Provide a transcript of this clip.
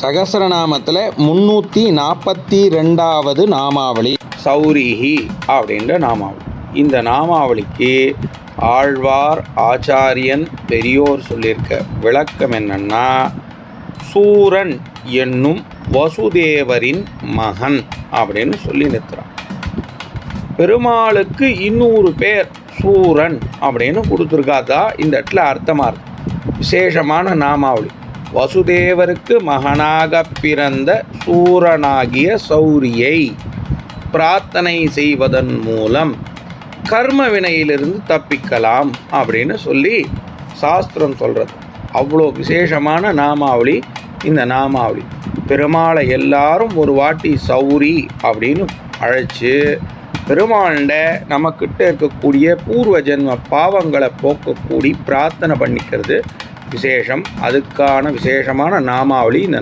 சகசரநாமத்தில் முந்நூற்றி நாற்பத்தி ரெண்டாவது நாமாவளி. சௌரிஹி அப்படின்ற நாமாவளி. இந்த நாமாவளிக்கு ஆழ்வார் ஆச்சாரியன் பெரியோர் சொல்லியிருக்க விளக்கம் என்னன்னா சூரன் என்னும் வசுதேவரின் மகன் அப்படின்னு சொல்லி நிறுத்துறான் பெருமாளுக்கு இன்னொரு பேர் சூரன் அப்படின்னு கொடுத்துருக்காதா இந்த இடத்துல அர்த்தமாக இருக்கு. விசேஷமான நாமாவளி. வசுதேவருக்கு மகனாக பிறந்த சூரனாகிய சௌரியை பிரார்த்தனை செய்வதன் மூலம் கர்ம வினையிலிருந்து தப்பிக்கலாம் அப்படின்னு சொல்லி சாஸ்திரம் சொல்கிறது அவ்வளோ விசேஷமான நாமாவளி இந்த நாமாவளி. பெருமாளை எல்லாரும் ஒரு வாட்டி சௌரி அப்படின்னு அழைச்சி பெருமாண்ட நமக்கிட்ட இருக்கக்கூடிய பூர்வ ஜென்ம பாவங்களை போக்கக்கூடி பிரார்த்தனை பண்ணிக்கிறது. விசேஷம் அதுக்கான விசேஷமான நாமாவளி இந்த